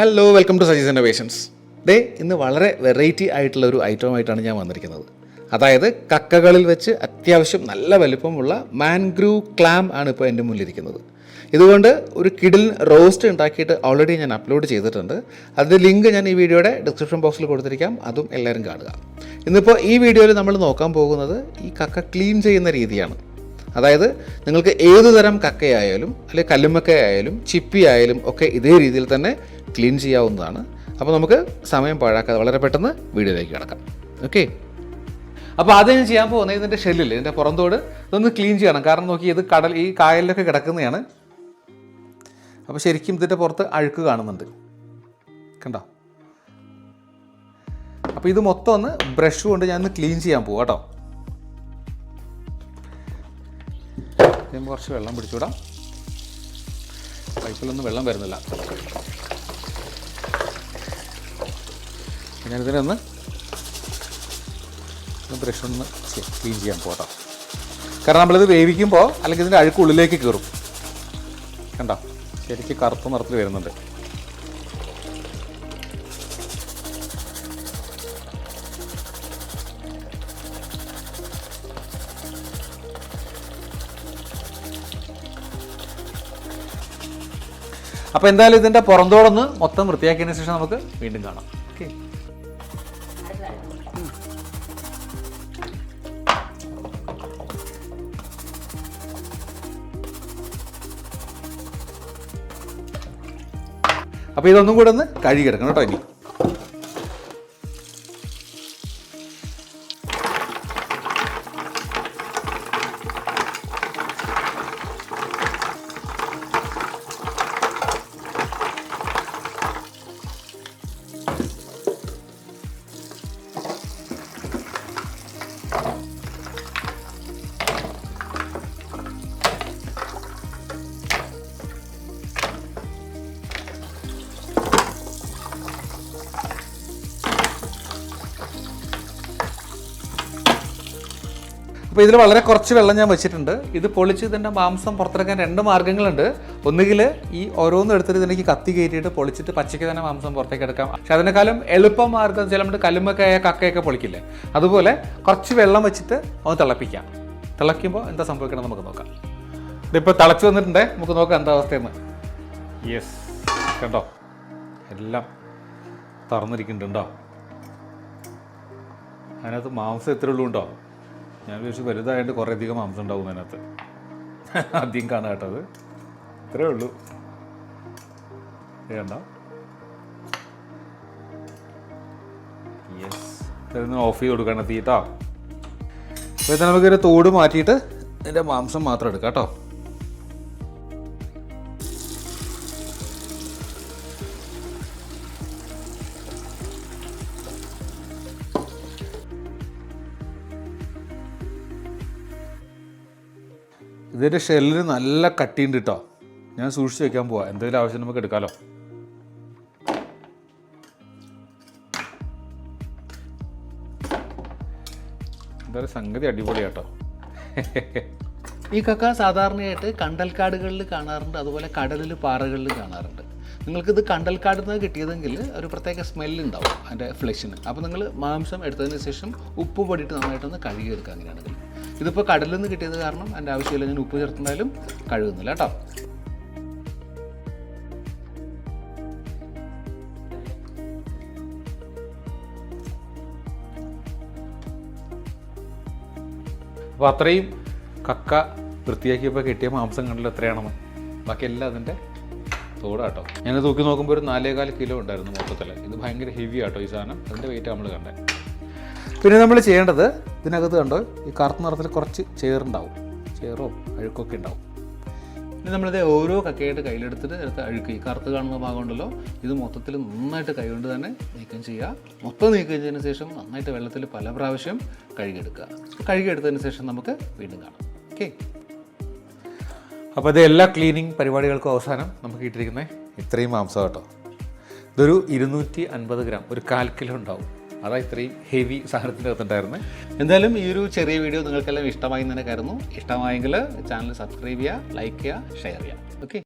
Hello welcome to Saji's innovations ദേ ഇന്ന് വളരെ variety ആയിട്ടുള്ള ഒരു ഐറ്റമായിട്ടാണ് ഞാൻ വന്നിരിക്കുന്നത്. അതായത് കക്കകളിൽ വെച്ച് അത്യാവശ്യം നല്ല വലിപ്പമുള്ള മാൻഗ്രൂ ക്ലാം ആണ് ഇപ്പോൾ എന്റെ മുന്നിലിരിക്കുന്നത്. ഇതുകൊണ്ട് ഒരു കിഡിൽ റോസ്റ്റ് ഉണ്ടാക്കിയിട്ട് ഓൾറെഡി ഞാൻ അപ്ലോഡ് ചെയ്തിട്ടുണ്ട്. അതിന്റെ ലിങ്ക് ഞാൻ ഈ വീഡിയോയുടെ ഡിസ്ക്രിപ്ഷൻ ബോക്സിൽ കൊടുത്തിരിക്കാം. അതും എല്ലാവരും കാണുക. ഇന്നിപ്പോൾ ഈ വീഡിയോയിൽ നമ്മൾ നോക്കാൻ പോകുന്നത് ഈ കക്ക ക്ലീൻ ചെയ്യുന്ന രീതിയാണ്. അതായത് നിങ്ങൾക്ക് ഏത് തരം കക്കയായാലും അല്ലെങ്കിൽ കല്ലുമ്മക്കയായാലും ചിപ്പി ആയാലും ഒക്കെ ഇതേ രീതിയിൽ തന്നെ ക്ലീൻ ചെയ്യാവുന്നതാണ്. അപ്പോൾ നമുക്ക് സമയം പാഴാക്കാതെ വളരെ പെട്ടെന്ന് വീഡിയോയിലേക്ക് കിടക്കാം. ഓക്കെ അപ്പോൾ ആദ്യം ഞാൻ ചെയ്യാൻ പോകുന്നത് ഇതിന്റെ ഷെല്ലിൽ ഇതിന്റെ പുറന്തോട് ഇതൊന്ന് ക്ലീൻ ചെയ്യണം. കാരണം നോക്കി ഇത് കടൽ ഈ കായലിലൊക്കെ കിടക്കുന്നതാണ്. അപ്പോൾ ശരിക്കും ഇതിന്റെ പുറത്ത് അഴുക്ക് കാണുന്നുണ്ട്. കണ്ടോ? അപ്പോൾ ഇത് മൊത്തം ഒന്ന് ബ്രഷ് കൊണ്ട് ഞാൻ ഒന്ന് ക്ലീൻ ചെയ്യാൻ പോകും കേട്ടോ. ഇതിന് കുറച്ച് വെള്ളം പിടിച്ചുവിടാം പൈപ്പിലൊന്നും വെള്ളം വരുന്നില്ല. ഞാനിതിനൊന്ന് ബ്രഷ് ഒന്ന് ക്ലീൻ ചെയ്യാൻ പോട്ടോ. കാരണം നമ്മളിത് വേവിക്കുമ്പോൾ അല്ലെങ്കിൽ ഇതിന്റെ അഴുക്കുള്ളിലേക്ക് കയറും കണ്ടോ? ശരിക്കും കറുത്ത നിറത്തിൽ വരുന്നുണ്ട്. അപ്പോൾ എന്തായാലും ഇതിന്റെ പുറന്തോടൊന്ന് മൊത്തം വൃത്തിയാക്കിയതിന് ശേഷം നമുക്ക് വീണ്ടും കാണാം. ഓക്കെ. അപ്പോൾ ഇതൊന്നും കൂടെ ഒന്ന് കഴുകിയെടുക്കണം കേട്ടോ ഇനി. അപ്പോൾ ഇതിൽ വളരെ കുറച്ച് വെള്ളം ഞാൻ വെച്ചിട്ടുണ്ട്. ഇത് പൊളിച്ച് ഇതിന്റെ മാംസം പുറത്തെടുക്കാൻ രണ്ട് മാർഗങ്ങളുണ്ട്. ഒന്നുകിൽ ഈ ഓരോന്നും എടുത്തിട്ട് ഇതിലേക്ക് കത്തി കയറ്റിയിട്ട് പൊളിച്ചിട്ട് പച്ചയ്ക്ക് തന്നെ മാംസം പുറത്തേക്ക് എടുക്കാം. പക്ഷെ അതിനേക്കാളും എളുപ്പം മാർഗം വെച്ചാൽ നമ്മുടെ കല്ലുമ്മക്കായ കക്കയൊക്കെ പൊളിക്കില്ലേ? അതുപോലെ കുറച്ച് വെള്ളം വെച്ചിട്ട് ഒന്ന് തിളപ്പിക്കാം. തിളയ്ക്കുമ്പോൾ എന്താ സംഭവിക്കണം നമുക്ക് നോക്കാം. ഇതിപ്പോൾ തിളച്ച് വന്നിട്ടുണ്ടേ. നമുക്ക് നോക്കാം എന്താ അവസ്ഥയെന്ന്. യെസ് കണ്ടോ? എല്ലാം തറന്നിരിക്കുന്നുണ്ടോ അതിനകത്ത് മാംസം എത്ര ഉള്ളൂ ഉണ്ടോ ഞാൻ വിചാരിച്ചു വലുതായതുകൊണ്ട് കുറേ അധികം മാംസം ഉണ്ടാവും അതിനകത്ത്. ആദ്യം കാണാം കേട്ടത് അത്. ഇത്രേ ഉള്ളൂ. വേണ്ട യെസ് ഇതൊന്ന് ഓഫ് ചെയ്ത് കൊടുക്കണം തീട്ടോ അപ്പോൾ ഇത് നമുക്കൊരു തോട് മാറ്റിയിട്ട് ഇതിന്റെ മാംസം മാത്രം എടുക്കാം കേട്ടോ. ഇതിന്റെ ഷെല്ലിന് നല്ല കട്ടിയുണ്ട് കേട്ടോ ഞാൻ സൂക്ഷിച്ച് വെക്കാൻ പോവാം. എന്തെങ്കിലും ആവശ്യം നമുക്ക് എടുക്കാമല്ലോ എന്തായാലും സംഗതി അടിപൊളിയാട്ടോ ഈ കക്ക സാധാരണയായിട്ട് കണ്ടൽക്കാടുകളിൽ കാണാറുണ്ട് അതുപോലെ കടലിൽ പാറകളിൽ കാണാറുണ്ട്. നിങ്ങൾക്കിത് കണ്ടൽക്കാട് നിന്ന് കിട്ടിയതെങ്കിൽ ഒരു പ്രത്യേക സ്മെല്ല് ഉണ്ടാവും അതിന്റെ ഫ്ലഷിന് അപ്പോൾ നിങ്ങൾ മാംസം എടുത്തതിന് ശേഷം ഉപ്പ് പൊടിയിട്ട് നന്നായിട്ടൊന്ന് കഴുകിയെടുക്കുക അങ്ങനെയാണെങ്കിൽ. ഇതിപ്പോൾ കടലിൽ നിന്ന് കിട്ടിയത് കാരണം എന്റെ ആവശ്യമില്ല. ഞാൻ ഉപ്പ് ചേർത്തുന്നാലും കഴുകുന്നില്ല കേട്ടോ. അപ്പോൾ അത്രയും കക്ക വൃത്തിയാക്കിയപ്പോൾ കിട്ടിയ മാംസം കണ്ടല്ലോ എത്രയാണെന്ന്. ബാക്കി എല്ലാം അതിന്റെ തോടാട്ടോ. ഞാൻ തൂക്കി നോക്കുമ്പോൾ ഒരു നാലേകാൽ കിലോ ഉണ്ടായിരുന്നു മൊത്തത്തിൽ ഇത് ഭയങ്കര ഹെവി ആട്ടോ ഈ സാധനം. അതിന്റെ വെയിറ്റ് നമ്മൾ കണ്ടേ. പിന്നെ നമ്മൾ ചെയ്യേണ്ടത് ഇതിനകത്ത് കണ്ടോ ഈ കറുത്ത നിറത്തിൽ കുറച്ച് ചേറുണ്ടാവും. ചേറോ അഴുക്കൊക്കെ ഉണ്ടാവും. പിന്നെ നമ്മളിത് ഓരോ കക്കയായിട്ട് കയ്യിലെടുത്തിട്ട് എടുത്ത് അഴുക്ക്. ഈ കറുത്ത് കാണുന്ന ഭാഗം ഉണ്ടല്ലോ ഇത് മൊത്തത്തിൽ നന്നായിട്ട് കൈകൊണ്ട് തന്നെ നീക്കം ചെയ്യുക. മൊത്തം നീക്കം ചെയ്തതിന് ശേഷം നന്നായിട്ട് വെള്ളത്തിൽ പല പ്രാവശ്യം കഴുകിയെടുക്കുക. കഴുകിയെടുത്തതിന് ശേഷം നമുക്ക് വീണ്ടും കാണാം. ഓക്കെ അപ്പോൾ ഇത് എല്ലാ ക്ലീനിങ് പരിപാടികൾക്കും അവസാനം നമുക്ക് കിട്ടിയിരിക്കുന്നത് ഇത്രയും മാംസം കേട്ടോ. ഇതൊരു ഇരുന്നൂറ്റി അൻപത് ഗ്രാം ഒരു കാൽ കിലോ ഉണ്ടാവും. അതാ ഇത്രയും ഹെവി സാധനത്തിന്റെ അകത്തുണ്ടായിരുന്നത് എന്തായാലും ഈ ഒരു ചെറിയ വീഡിയോ നിങ്ങൾക്കെല്ലാം ഇഷ്ടമായി തന്നെ കരുതുന്നു. ഇഷ്ടമായെങ്കിൽ ചാനൽ സബ്സ്ക്രൈബ് ചെയ്യുക ലൈക്ക് ചെയ്യുക ഷെയർ ചെയ്യുക. ഓക്കെ.